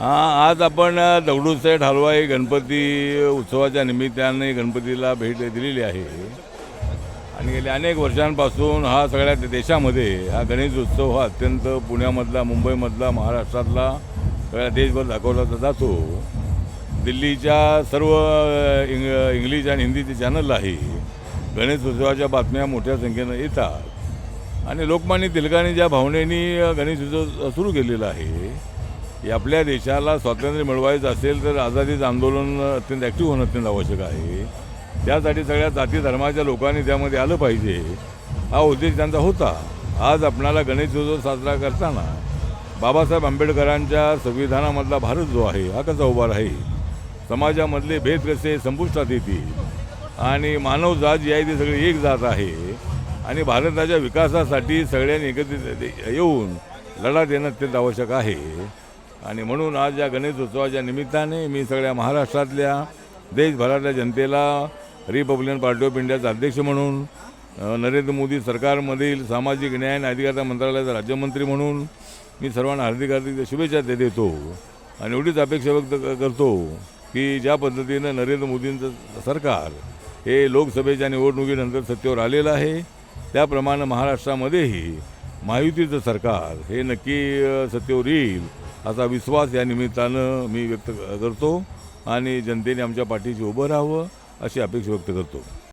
आज आपण दगडूसाहेब हलवाई गणपती उत्सवाच्या निमित्ताने गणपतीला भेट दिलेली आहे. आणि गेल्या अनेक वर्षांपासून हा सगळ्या देशामध्ये हा गणेश उत्सव हा अत्यंत पुण्यामधला मुंबईमधला महाराष्ट्रातला सगळ्या देशभर दाखवला जातो दिल्लीच्या सर्व इंग इंग्लिश आणि हिंदीचे चॅनललाही गणेश उत्सवाच्या बातम्या मोठ्या संख्येनं येतात. आणि लोकमान्य तिलकाने ज्या भावनेनी गणेश उत्सव सुरू केलेला आहे आपल्या देशाला स्वातंत्र्य मिळवायचं असेल तर आझादीचं आंदोलन अत्यंत ॲक्टिव्ह होणं अत्यंत आवश्यक आहे. त्यासाठी सगळ्या जाती धर्माच्या लोकांनी त्यामध्ये आलं पाहिजे. हा उद्देश त्यांचा होता. आज आपणाला गणेश उत्सव साजरा करताना बाबासाहेब आंबेडकरांच्या संविधानामधला भारत जो आहे हा कसा उभा राहील? समाजामधले भेद कसे संपुष्टात येतील? आणि मानव जात जी आहे ती सगळी एक जात आहे. आणि भारताच्या विकासासाठी सगळ्यांनी एकत्रित येऊन लढा देणं अत्यंत आवश्यक आहे. आणि म्हणून आज या गणेशोत्सवाच्या निमित्ताने मी सगळ्या महाराष्ट्रातल्या देशभरातल्या जनतेला रिपब्लिकन पार्टी ऑफ इंडियाचा अध्यक्ष म्हणून नरेंद्र मोदी सरकारमधील सामाजिक न्याय आणि अधिकारिता मंत्रालयाचा राज्यमंत्री म्हणून मी सर्वांना हार्दिक हार्दिक शुभेच्छा ते देतो. आणि एवढीच अपेक्षा व्यक्त क- करतो की ज्या पद्धतीनं नरेंद्र मोदींचं सरकार हे लोकसभेच्या निवडणुकीनंतर सत्तेवर आलेलं आहे त्याप्रमाणे महाराष्ट्रामध्येही महायुतीचं सरकार हे नक्की सत्तेवर येईल असा विश्वास या निमित्तानं मी व्यक्त क- करतो आणि जनतेने आमच्या पाठीशी उभं राहावं अशी अपेक्षा व्यक्त करतो.